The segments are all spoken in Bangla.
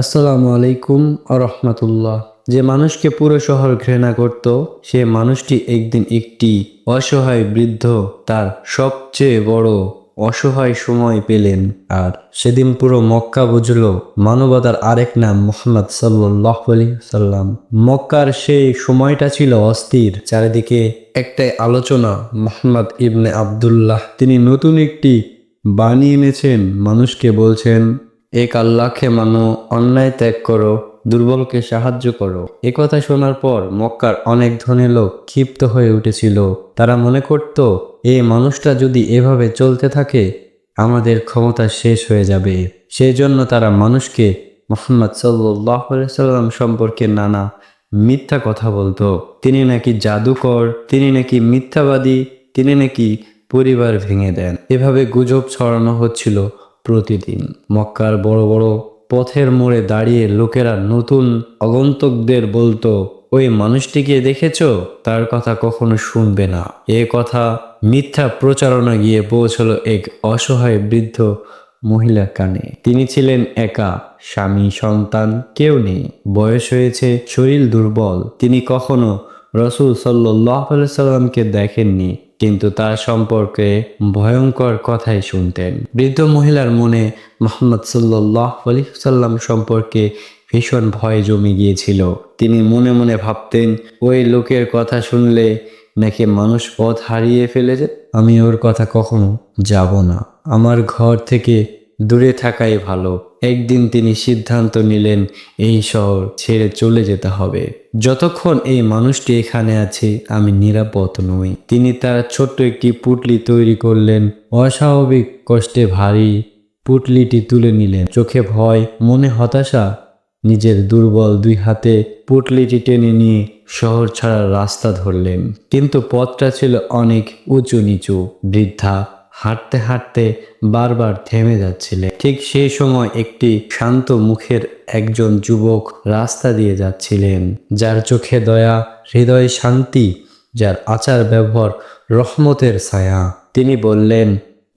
আসসালামু আলাইকুম আরহামতুল্লাহ যে মানুষকে পুরো শহর ঘৃণা করত, সে মানুষটি একদিন একটি অসহায় বৃদ্ধ তার সবচেয়ে বড় অসহায় সময় পেলেন। আর সেদিন পুরো মক্কা বুঝল, মানবতার আরেক নাম মোহাম্মদ সাল্লাহ সাল্লাম মক্কার সেই সময়টা ছিল অস্থির। চারিদিকে একটাই আলোচনা, মোহাম্মদ ইবনে আবদুল্লাহ। তিনি নতুন একটি বানিয়ে এনেছেন, মানুষকে বলছেন এক আল্লাহকে মানো, অন্যায় ত্যাগ করো, দুর্বলকে সাহায্য করো। এ কথা শোনার পর মক্কার অনেক ধনী লোক ক্ষিপ্ত হয়ে উঠেছিল। তারা মনে করত এই মানুষটা যদি এভাবে চলতে থাকে, আমাদের ক্ষমতা শেষ হয়ে যাবে। সেই জন্য তারা মানুষকে মোহাম্মদ সাল্লাম সম্পর্কে নানা মিথ্যা কথা বলতো। তিনি নাকি জাদুকর, তিনি নাকি মিথ্যাবাদী, তিনি নাকি পরিবার ভেঙে দেন। এভাবে গুজব ছড়ানো হচ্ছিল। প্রতিদিন। মক্কার বড় বড় পথের মোড়ে দাঁড়িয়ে লোকেরা নতুন আগন্তকদের বলতো, ওই মানুষটিকে দেখেছ? তার কথা কখনো শুনবে না। এ কথা মিথ্যা প্রচারণা গিয়ে পৌঁছলো এক অসহায় বৃদ্ধ মহিলা কানে। তিনি ছিলেন একা, স্বামী, সন্তান কেউ নেই। বয়স হয়েছে, শরীর দুর্বল। তিনি কখনো রসুল সাল্লাহ সাল্লামকে দেখেননি। কিন্তু তার সম্পর্কে ভয়ঙ্কর কথাই শুনতেন। বৃদ্ধ মহিলার মনে মোহাম্মদ সাল্লাহ আলি সাল্লাম সম্পর্কে ভীষণ ভয় জমে গিয়েছিল। তিনি মনে মনে ভাবতেন, ওই লোকের কথা শুনলে নাকি মানুষ পথ হারিয়ে ফেলেছে? আমি ওর কথা কখনো যাব না। আমার ঘর থেকে দূরে থাকাই ভালো। একদিন তিনি সিদ্ধান্ত নিলেন, এই শহর ছেড়ে চলে যেতে হবে। যতক্ষণ এই মানুষটি এখানে আছে, আমি নিরাপদ নই। তিনি তার ছোট্ট একটি পুটলি তৈরি করলেন। অস্বাভাবিক কষ্টে ভারী পুটলিটি তুলে নিলেন। চোখে ভয়, মনে হতাশা, নিজের দুর্বল দুই হাতে পুটলিটি টেনে নিয়ে শহর ছাড়ার রাস্তা ধরলেন। কিন্তু পথটা ছিল অনেক উঁচু নিচু বৃদ্ধা হাঁটতে হাঁটতে বারবার থেমে যাচ্ছিলেন ঠিক সেই সময় একটি শান্ত মুখের একজন যুবক রাস্তা দিয়ে যাচ্ছিলেন, যার চোখে দয়া, হৃদয়ে শান্তি, যার আচার ব্যবহার রহমতের ছায়া। তিনি বললেন,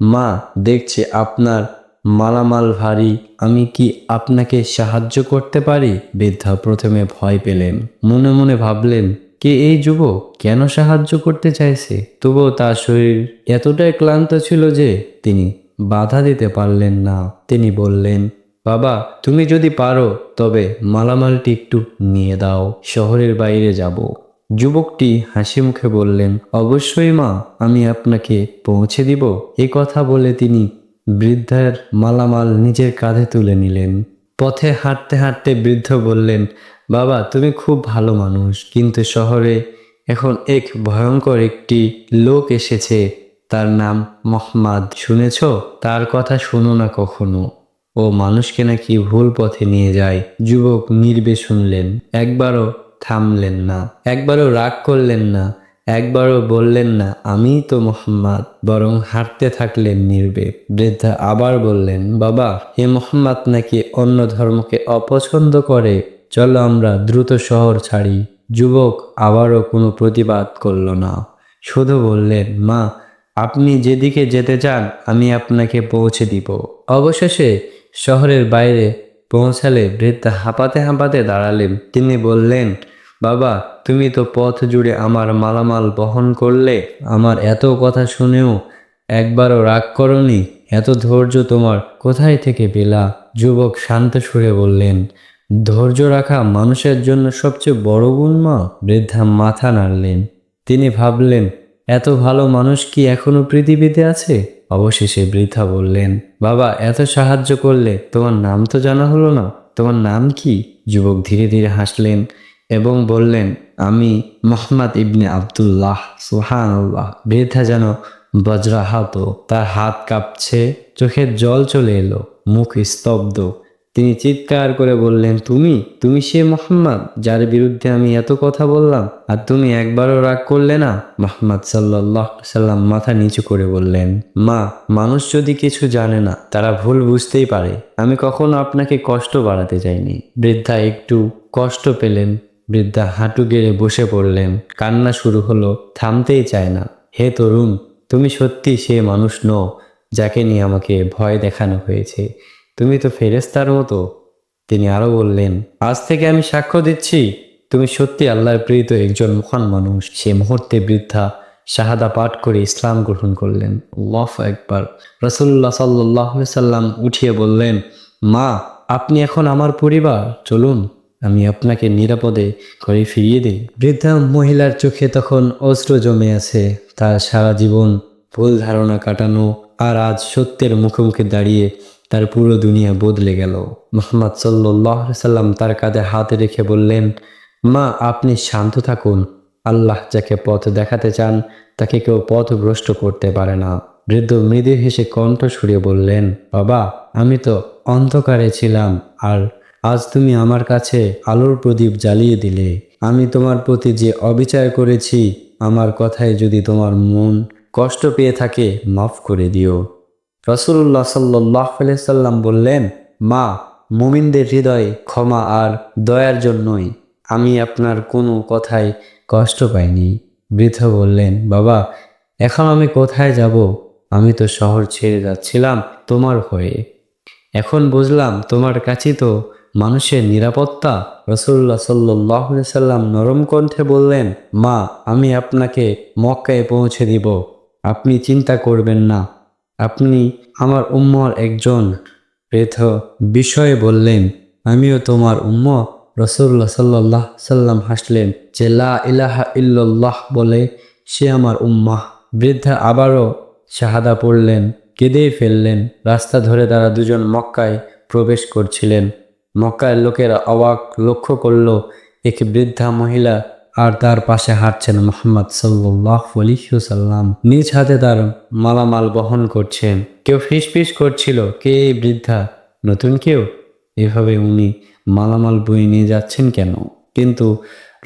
মা, দেখছি আপনার মালামাল ভারী, আমি কি আপনাকে সাহায্য করতে পারি? বৃদ্ধা প্রথমে ভয় পেলেন। মনে মনে ভাবলেন কে এই যুবক? কেন সাহায্য করতে চাইছে? তবুও তার শরীর এতটাই ক্লান্ত ছিল যে তিনি বাধা দিতে পারলেন না। তিনি বললেন, বাবা, তুমি যদি পারো, তবে মালামালটি একটু নিয়ে দাও। শহরের বাইরে যাব। যুবকটি হাসি মুখে বললেন, অবশ্যই মা, আমি আপনাকে পৌঁছে দিব। এই কথা বলে তিনি বৃদ্ধার মালামাল নিজের কাঁধে তুলে নিলেন। পথে হাঁটতে হাঁটতে বৃদ্ধ বললেন, বাবা, তুমি খুব ভালো মানুষ, কিন্তু শহরে এখন এক ভয়ঙ্কর একটি লোক এসেছে, তার নাম মোহাম্মদ। শুনেছ? তার কথা শোনো না কখনো। ও মানুষকে নাকি ভুল পথে নিয়ে যায়। যুবক নির্বে শুনলেন, একবারও থামলেন না, একবারও রাগ করলেন না। একবারও বললেন না, আমি তো মোহাম্মদ। বরং হাঁটতে থাকলেন নির্বে বৃদ্ধা আবার বললেন, বাবা, এ মোহাম্মদ নাকি অন্য ধর্মকে অপছন্দ করে? চলো আমরা দ্রুত শহর ছাড়ি। যুবক আবারও কোনো প্রতিবাদ করল না। শুধু বললেন, মা, আপনি যেদিকে যেতে চান, আমি আপনাকে পৌঁছে দিব। অবশেষে শহরের বাইরে পৌঁছালে বৃদ্ধা হাঁপাতে হাঁপাতে দাঁড়ালেন। তিনি বললেন বাবা, তুমি তো পথ জুড়ে আমার মালামাল বহন করলে, আমার এত কথা শুনেও একবারও রাগ করনি, এত ধৈর্য তোমার কোথায় থেকে পেলা? যুবক শান্ত সুরে বললেন, ধৈর্য রাখা মানুষের জন্য সবচেয়ে বড় গুণ মা? বৃদ্ধা মাথা নাড়লেন। তিনি ভাবলেন, এত ভালো মানুষ কি এখনও পৃথিবীতে আছে? অবশেষে বৃদ্ধা বললেন, বাবা, এত সাহায্য করলে তোমার নাম তো জানা হলো না, তোমার নাম কি? যুবক ধীরে ধীরে হাসলেন এবং বললেন, আমি মোহাম্মদ ইবনে আবদুল্লাহ সুহান আল্লাহ বৃদ্ধা যেন বজ্রাহত, তার হাত কাঁপছে, চোখের জল চলে এলো, মুখ স্তব্ধ। তিনি চিৎকার করে বললেন, তুমি তুমি সে মোহাম্মদ যার বিরুদ্ধে আমি এত কথা বললাম আর তুমি একবারও রাগ করলে না? মোহাম্মদ সাল্লাহ সাল্লাম মাথা নিচু করে বললেন, মা, মানুষ যদি কিছু জানে না, তারা ভুল বুঝতেই পারে। আমি কখনো আপনাকে কষ্ট বাড়াতে চাইনি বৃদ্ধা একটু কষ্ট পেলেন বৃদ্ধা হাঁটু গেড়ে বসে পড়লেন। কান্না শুরু হলো, থামতেই চায় না। হে তরুণ, তুমি সত্যি সে মানুষ নও, যাকে নিয়ে আমাকে ভয় দেখানো হয়েছে। তুমি তো ফেরেস্তার মতো। তিনি আরও বললেন, আজ থেকে আমি সাক্ষ্য দিচ্ছি, তুমি সত্যি আল্লাহর প্রেরিত একজন মহান মানুষ। সে মুহূর্তে বৃদ্ধা শাহাদা পাঠ করে ইসলাম গ্রহণ করলেন। আল্লাহ একবার রসুল্লাহ সাল্লাহ সাল্লাম উঠিয়ে বললেন, মা, আপনি এখন আমার পরিবার, চলুন। আমি আপনাকে নিরাপদে করে ফিরিয়ে দিই। বৃদ্ধা মহিলার চোখে তখন অস্ত্র জমে আছে। তার সারা জীবন ভুল ধারণা কাটানো আর আজ সত্যের মুখোমুখি দাঁড়িয়ে তার পুরো দুনিয়া বদলে গেল। মোহাম্মদ সাল্লাহ সাল্লাম তার কাঁধে হাতে রেখে বললেন, মা, আপনি শান্ত থাকুন। আল্লাহ যাকে পথ দেখাতে চান, তাকে কেউ পথ পথভ্রষ্ট করতে পারে না। বৃদ্ধ মৃদু হেসে কণ্ঠ সরিয়ে বললেন, বাবা, আমি তো অন্ধকারে ছিলাম আর আজ তুমি আমার কাছে আলোর প্রদীপ জ্বালিয়ে দিলে। আমি তোমার প্রতি যে অবিচার করেছি, আমার কথায় যদি তোমার মন কষ্ট পেয়ে থাকে, মাফ করে দিও। রসুল্লাহ সাল্লাহ সাল্লাম বললেন, মা, মুমিনদের হৃদয়ে ক্ষমা আর দয়ার জন্যই আমি আপনার কোনো কথায় কষ্ট পাইনি। বৃদ্ধ বললেন, বাবা, এখন আমি কোথায় যাব? আমি তো শহর ছেড়ে যাচ্ছিলাম তোমার হয়ে। এখন বুঝলাম তোমার কাছে তো মানুষের নিরাপত্তা রসুল্লাহ সাল্লাহ সাল্লাম নরম কণ্ঠে বললেন, মা, আমি আপনাকে মক্কায় পৌঁছে দিব। আপনি চিন্তা করবেন না। আপনি আমার উম্মর একজন। প্রেথ বিষয়ে বললেন, আমিও তোমার উম্ম রসুল্লাহ সাল্লাহ সাল্লাম হাসলেন, যে লা ইলাহা ইল্লাল্লাহ বলে, সে আমার উম্মাহ। বৃদ্ধা আবারও শাহাদা পড়লেন, কেঁদেই ফেললেন, রাস্তা ধরে তারা দুজন মক্কায় প্রবেশ করছিলেন। মক্কায় লোকেরা অবাক লক্ষ্য করল, এক বৃদ্ধা মহিলা আর তার পাশে হাঁটছেন মোহাম্মদ সাল্লাহ সাল্লাম নিজ হাতে তার মালামাল বহন করছেন। কেউ ফিসফিস করছিল, কে এই বৃদ্ধা? নতুন কেউ? এভাবে উনি মালামাল বয়ে নিয়ে যাচ্ছেন কেন? কিন্তু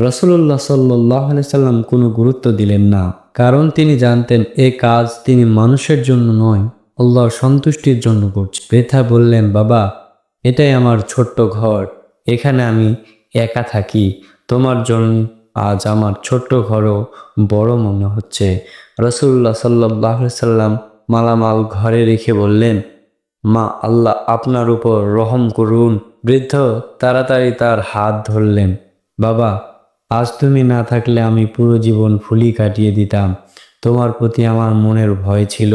রসুল্লাহ সাল্লাহ সাল্লাম কোনো গুরুত্ব দিলেন না। কারণ তিনি জানতেন, এ কাজ তিনি মানুষের জন্য নয়, আল্লাহর সন্তুষ্টির জন্য করছে। বৃথা বললেন, বাবা এটাই আমার ছোট্ট ঘর। এখানে আমি একা থাকি। তোমার জন্য আজ আমার ছোট্ট ঘরও বড় মনে হচ্ছে। রসুল্লাহ সাল্লাহ সাল্লাম মালামাল ঘরে রেখে বললেন, মা আল্লাহ আপনার উপর রহম করুন। বৃদ্ধ তাড়াতাড়ি তার হাত ধরলেন, বাবা, আজ তুমি না থাকলে আমি পুরো জীবন ফুলি কাটিয়ে দিতাম। তোমার প্রতি আমার মনের ভয় ছিল,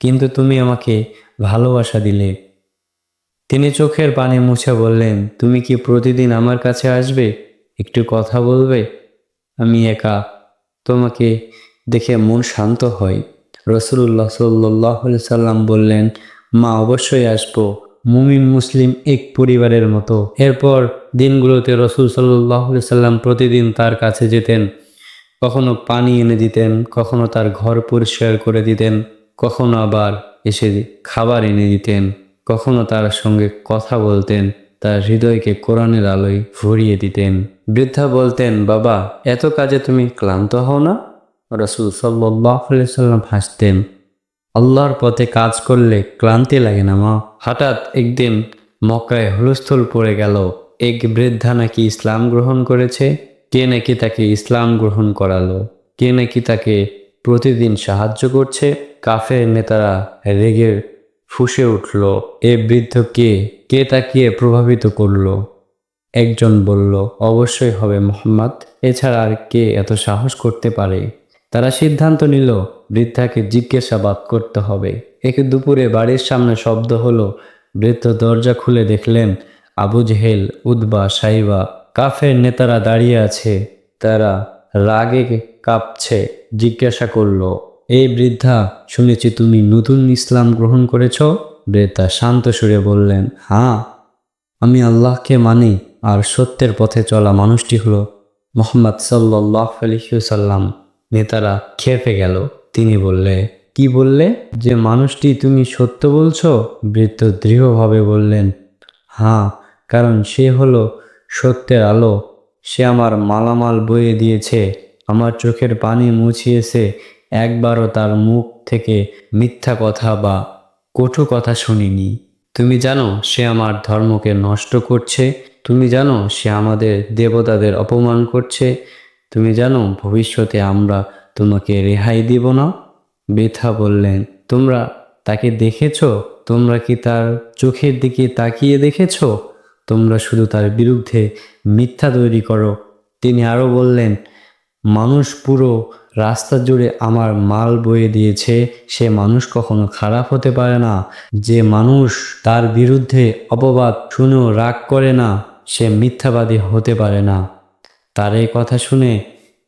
কিন্তু তুমি আমাকে ভালোবাসা দিলে। তিনি চোখের পানি মুছে বললেন, তুমি কি প্রতিদিন আমার কাছে আসবে? একটু কথা বলবে? আমি একা। তোমাকে দেখে মন শান্ত হয়। রসুল্লাহ সাল্লাহ সাল্লাম বললেন, মা, অবশ্যই আসব। মুমিন, মুসলিম এক পরিবারের মতো। এরপর দিনগুলোতে রসুল সাল্লাহ সাল্লাম প্রতিদিন তার কাছে যেতেন। কখনো পানি এনে দিতেন, কখনো তার ঘর পরিষ্কার করে দিতেন, কখনো আবার এসে খাবার এনে দিতেন। কখনো তার সঙ্গে কথা বলতেন, তার হৃদয়কে কোরআনের আলোয় ভরিয়ে দিতেন। বৃদ্ধা বলতেন, বাবা, এত কাজে তুমি ক্লান্ত হও না? রসুল সাল্লাহ সাল্লাম হাসতেন, আল্লাহর পথে কাজ করলে ক্লান্তি লাগে না মা। হঠাৎ একদিন মক্কায় হুলস্থুল পড়ে গেল। এক বৃদ্ধা নাকি ইসলাম গ্রহণ করেছে, কে নাকি তাকে ইসলাম গ্রহণ করালো, কে নাকি তাকে প্রতিদিন সাহায্য করছে, কাফের নেতারা রেগে ফুসে উঠল। এ বৃদ্ধ কে? কে তাকিয়ে প্রভাবিত করল? একজন বলল, অবশ্যই হবে মোহাম্মদ। এছাড়া আর কে এত সাহস করতে পারে? তারা সিদ্ধান্ত নিল, বৃদ্ধাকে জিজ্ঞাসাবাদ করতে হবে। একে দুপুরে বাড়ির সামনে শব্দ হলো। বৃদ্ধ দরজা খুলে দেখলেন, আবু জেহেল উদ্বা সাইবা, কাফের নেতারা দাঁড়িয়ে আছে। তারা রাগে কাঁপছে, জিজ্ঞাসা করল এই বৃদ্ধা, শুনেছি তুমি নতুন ইসলাম গ্রহণ করেছ? বৃদ্ধা শান্ত সুরে বললেন হ্যাঁ আমি আল্লাহকে মানি আর সত্যের পথে চলা মানুষটি হলো মোহাম্মদ সাল্লাহ আলহিউসাল্লাম নেতারা খেপে গেল। তিনি বললে, কি বললে? যে মানুষটি তুমি সত্য বলছো? বৃদ্ধ দৃঢ়ভাবে বললেন হ্যাঁ কারণ সে হলো সত্যের আলো। সে আমার মালামাল বয়ে দিয়েছে, আমার চোখের পানি মুছিয়েছে একবারও তার মুখ থেকে মিথ্যা কথা বা কটু কথা শুনিনি। তুমি জানো, সে আমার ধর্মকে নষ্ট করছে। তুমি জানো, সে আমাদের দেবতাদের অপমান করছে। তুমি জানো, ভবিষ্যতে আমরা তোমাকে রেহাই দিব না? বৃথা বললেন, তোমরা তাকে দেখেছ? তোমরা কি তার চোখের দিকে তাকিয়ে দেখেছ? তোমরা শুধু তার বিরুদ্ধে মিথ্যা তৈরি করো। তিনি আরও বললেন মানুষ পুরো রাস্তা জুড়ে আমার মাল বয়ে দিয়েছে, সে মানুষ কখনো খারাপ হতে পারে না। যে মানুষ তার বিরুদ্ধে অপবাদ শুনেও রাগ করে না, সে মিথ্যাবাদী হতে পারে না। তার এই কথা শুনে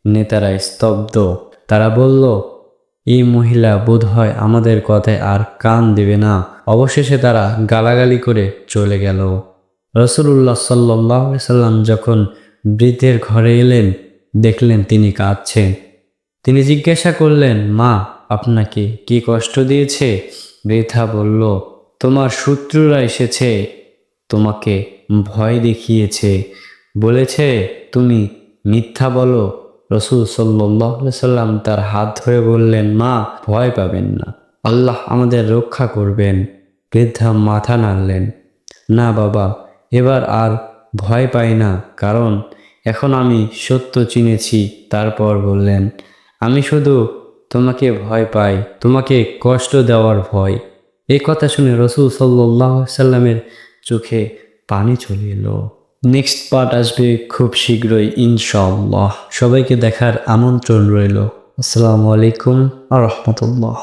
নেতারা স্তব্ধ। তারা বলল, এই মহিলা বোধহয় আমাদের কথায় আর কান দেবে না। অবশেষে তারা গালাগালি করে চলে গেল। রসুল্লাহ সাল্লাহ সাল্লাম যখন বৃদ্ধের ঘরে এলেন দেখলেন তিনি কাঁদছেন। তিনি জিজ্ঞাসা করলেন, মা, আপনাকে কি কষ্ট দিয়েছে? বৃথা বলল, তোমার শত্রুরা এসেছে, তোমাকে ভয় দেখিয়েছে। বলেছে, তুমি মিথ্যা বলো। রসুল সাল্লাম তার হাত ধরে বললেন, মা, ভয় পাবেন না। আল্লাহ আমাদের রক্ষা করবেন। বৃদ্ধা মাথা নাড়লেন, না বাবা, এবার আর ভয় পাই না, কারণ এখন আমি সত্য চিনেছি, তারপর বললেন, আমি শুধু তোমাকে ভয় পাই, তোমাকে কষ্ট দেওয়ার ভয়। এই কথা শুনে রসুল সাল্লাহ সাল্লামের চোখে পানি চলে এলো। নেক্সট পার্ট আসবে খুব শীঘ্রই, ইনশাআল্লাহ। সবাইকে দেখার আমন্ত্রণ রইল। আসসালামু আলাইকুম আ রহমতুল্লাহ